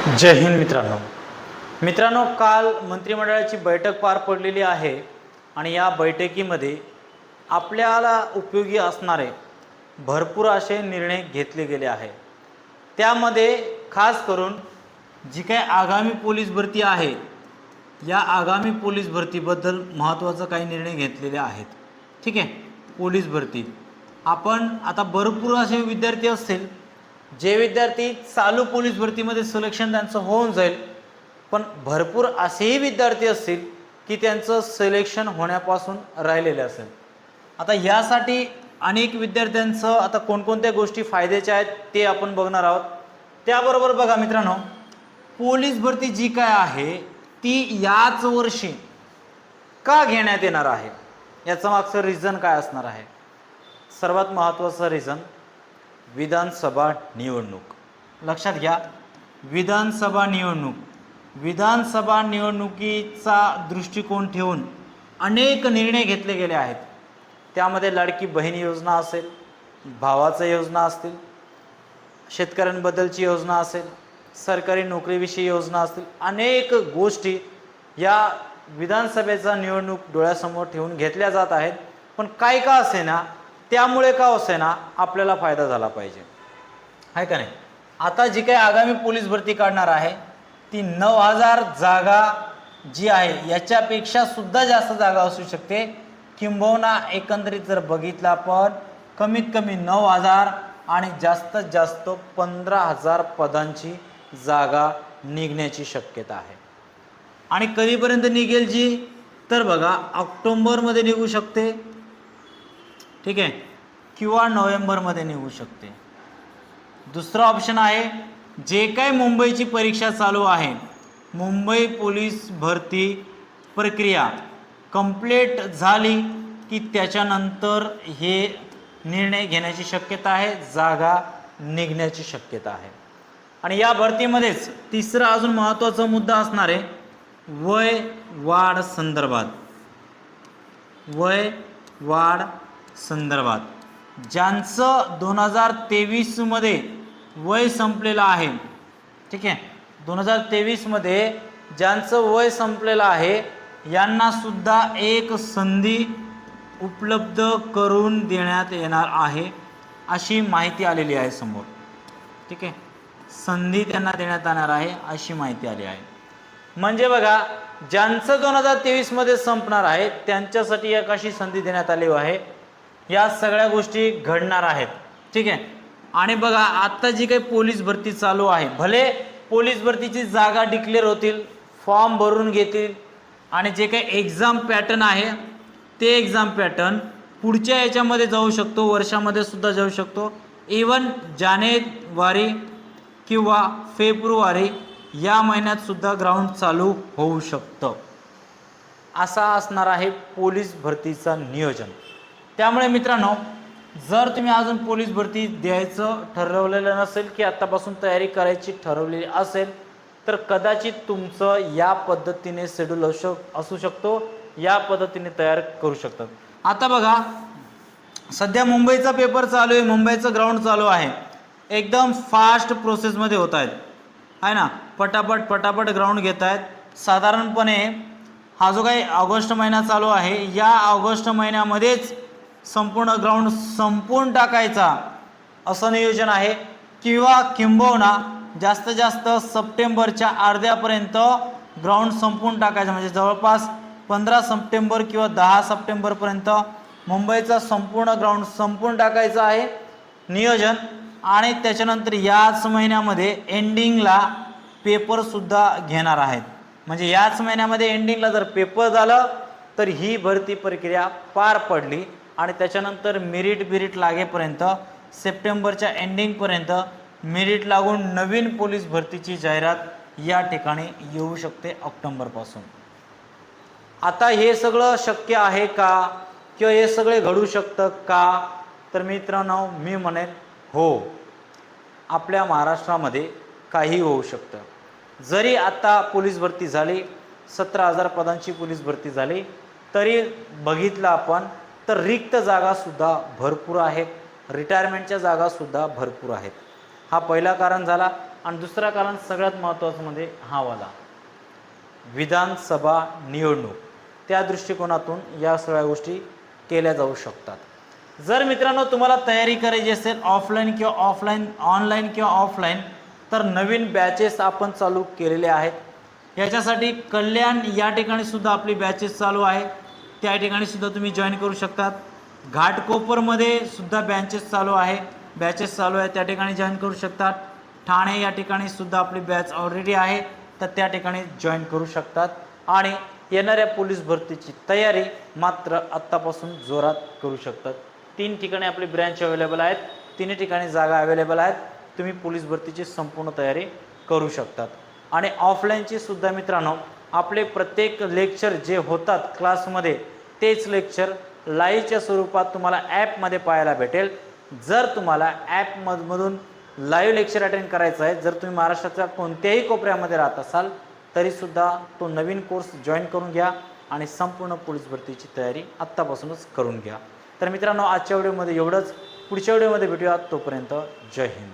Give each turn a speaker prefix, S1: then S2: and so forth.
S1: जय हिंद मित्रांनो. मित्रांनो काल मंत्रिमंडळाची बैठक पार पडलेली आहे आणि या बैठकीमध्ये आपल्याला उपयोगी असणारे भरपूर असे निर्णय घेतले गेले आहे. त्यामध्ये खास करून जी काही आगामी पोलीस भरती आहे या आगामी पोलीस भरतीबद्दल महत्त्वाचं काही निर्णय घेतलेले आहेत. ठीक आहे? पोलीस भरती. आपण आता भरपूर असे विद्यार्थी असतील जे विद्यार्थी चालू पोलीस भरतीमध्ये सिलेक्शन त्यांचं होऊन जाईल पण भरपूर असेही विद्यार्थी असतील की त्यांचं सिलेक्शन होण्यापासून राहिलेले असेल. आता यासाठी अनेक विद्यार्थ्यांचं आता कोणकोणत्या गोष्टी फायद्याच्या आहेत ते आपण बघणार आहोत. त्याबरोबर बघा मित्रांनो पोलीस भरती जी काय आहे ती याच वर्षी का घेण्यात येणार आहे? याचं मागचं रिझन काय असणार आहे? सर्वात महत्त्वाचं रिझन विधानसभा निवडणूक. लक्षात घ्या विधानसभा निवडणूक. विधानसभा निवडणुकीचा दृष्टिकोन ठेवून अनेक निर्णय घेतले गेले आहेत. त्यामध्ये लाडकी बहीण योजना असेल भावाचं योजना असतील शेतकऱ्यांबद्दलची योजना असेल सरकारी नोकरीविषयी योजना असतील अनेक गोष्टी या विधानसभेचा निवडणूक डोळ्यासमोर ठेवून घेतल्या जात आहेत. पण काय का असे ना त्यामुळे का असे ना आपल्याला फायदा झाला पाहिजे. आहे का नाही? आता जी काही आगामी पोलीस भरती काढणार आहे ती नऊ हजार जागा जी आहे याच्यापेक्षा सुद्धा जास्त जागा असू शकते. किंबहुना एकंदरीत जर बघितलं आपण कमीत कमी नऊ हजार आणि जास्तीत जास्त पंधरा हजार पदांची जागा निघण्याची शक्यता आहे. आणि कधीपर्यंत निघेल जी? तर बघा ऑक्टोंबरमध्ये निघू शकते. ठीक आहे? किंवा नोव्हेंबरमध्ये निघू शकते. दुसरं ऑप्शन आहे जे काय मुंबईची परीक्षा चालू आहे मुंबई पोलीस भरती प्रक्रिया कंप्लीट झाली की त्याच्यानंतर हे निर्णय घेण्याची शक्यता आहे जागा निघण्याची शक्यता आहे. आणि या भरतीमध्येच तिसरा अजून महत्त्वाचा मुद्दा असणार आहे वय वाढ संदर्भात. वय वाढ संदर्भात ज्यांचं दोन हजार तेवीसमध्ये वय संपलेलं आहे ठीक आहे? दोन हजार तेवीसमध्ये ज्यांचं वय संपलेलं आहे यांनासुद्धा एक संधी उपलब्ध करून देण्यात येणार आहे अशी माहिती आलेली आहे समोर ठीक आहे? संधी त्यांना देण्यात येणार आहे अशी माहिती आली आहे. म्हणजे बघा ज्यांचं दोन हजार तेवीसमध्ये संपणार आहे त्यांच्यासाठी एक अशी संधी देण्यात आली आहे या सगळ्या गोष्टी घडणार आहेत. ठीक आहे? आणि बघा आत्ता जी काही पोलीस भरती चालू आहे भले पोलीस भरतीची जागा डिक्लेअर होतील फॉर्म भरून घेतील आणि जे काही एक्झाम पॅटर्न आहे ते एक्झाम पॅटर्न पुढच्या याच्यामध्ये जाऊ शकतो वर्षामध्ये सुद्धा जाऊ शकतो. इवन जानेवारी किंवा फेब्रुवारी या महिन्यात सुद्धा ग्राउंड चालू होऊ शकतं. असा असणार आहे पोलीस भरतीचं नियोजन. त्यामुळे मित्रांनो जर तुम्ही अजून पोलीस भरती द्यायचं ठरवलेलं नसेल की आत्तापासून तयारी करायची ठरवलेली असेल तर कदाचित तुमचं या पद्धतीने शेड्यूल असू असू शकतो. या पद्धतीने तयार करू शकतात. आता बघा सध्या मुंबईचा पेपर चालू आहे मुंबईचं ग्राउंड चालू आहे. एकदम फास्ट प्रोसेसमध्ये होत आहेत. आहे ना? पटापट पटापट ग्राउंड घेत आहेत. साधारणपणे हा जो काही ऑगस्ट महिना चालू आहे या ऑगस्ट महिन्यामध्येच संपूर्ण ग्राउंड संपून टाकायचा. असं नियोजन आहे. किंवा किंबहुना जास्तीत जास्त सप्टेंबरच्या अर्ध्यापर्यंत ग्राउंड संपून टाकायचं. म्हणजे जवळपास पंधरा सप्टेंबर किंवा दहा सप्टेंबरपर्यंत मुंबईचा संपूर्ण ग्राउंड संपून टाकायचं आहे. नियोजन. आणि त्याच्यानंतर याच महिन्यामध्ये एंडिंगला पेपरसुद्धा घेणार आहेत. म्हणजे याच महिन्यामध्ये एंडिंगला जर पेपर झालं तर ही भरती प्रक्रिया पार पडली. आणि त्याच्यानंतर मेरिट बिरिट लागेपर्यंत सप्टेंबरच्या एंडिंगपर्यंत मेरिट लागून नवीन पोलीस भरतीची जाहिरात या ठिकाणी येऊ शकते ऑक्टोंबरपासून. आता हे सगळं शक्य आहे का? किंवा हे सगळे घडू शकतं का? तर मित्रांनो मी म्हणेन हो. आपल्या महाराष्ट्रामध्ये काही होऊ शकतं. जरी आता पोलीस भरती झाली सतरा हजार पदांची पोलीस भरती झाली तरी बघितलं आपण तर रिक्त जागासुद्धा भरपूर आहेत. रिटायरमेंटच्या जागासुद्धा भरपूर आहेत. हा पहिला कारण झाला आणि दुसरा कारण सगळ्यात महत्त्वाचं म्हणजे हा वाला. विधानसभा निवडणूक. त्या दृष्टिकोनातून या सगळ्या गोष्टी केल्या जाऊ शकतात. जर मित्रांनो तुम्हाला तयारी करायची असेल ऑफलाईन किंवा ऑफलाईन ऑनलाईन किंवा ऑफलाईन तर नवीन बॅचेस आपण चालू केलेले आहेत. याच्यासाठी कल्याण या ठिकाणी सुद्धा आपली बॅचेस चालू आहे. त्या ठिकाणी सुद्धा तुम्ही जॉईन करू शकतात. घाटकोपरमध्ये सुद्धा बॅचेस चालू आहे बॅचेस चालू आहे त्या ठिकाणी जॉईन करू शकतात. ठाणे या ठिकाणी सुद्धा आपली बॅच ऑलरेडी आहे तर त्या ठिकाणी जॉईन करू शकतात. आणि येणाऱ्या पोलीस भरतीची तयारी मात्र आत्तापासून जोरात करू शकतात. तीन ठिकाणी आपली ब्रँच अवेलेबल आहेत तिन्ही ठिकाणी जागा अवेलेबल आहेत. तुम्ही पोलीस भरतीची संपूर्ण तयारी करू शकतात. आणि ऑफलाईनची सुद्धा मित्रांनो आपले प्रत्येक लेक्चर जे होतात क्लासमध्ये तेच लेक्चर लाईव्हच्या स्वरूपात तुम्हाला ॲपमध्ये पाहायला भेटेल. जर तुम्हाला ॲपमधून लाईव्ह लेक्चर अटेंड करायचं आहे जर तुम्ही महाराष्ट्राच्या कोणत्याही कोपऱ्यामध्ये राहत असाल तरीसुद्धा तो नवीन कोर्स जॉईन करून घ्या आणि संपूर्ण पोलीस भरतीची तयारी आत्तापासूनच करून घ्या. तर मित्रांनो आजच्या व्हिडिओमध्ये एवढंच. पुढच्या व्हिडिओमध्ये भेटूया तोपर्यंत जय हिंद.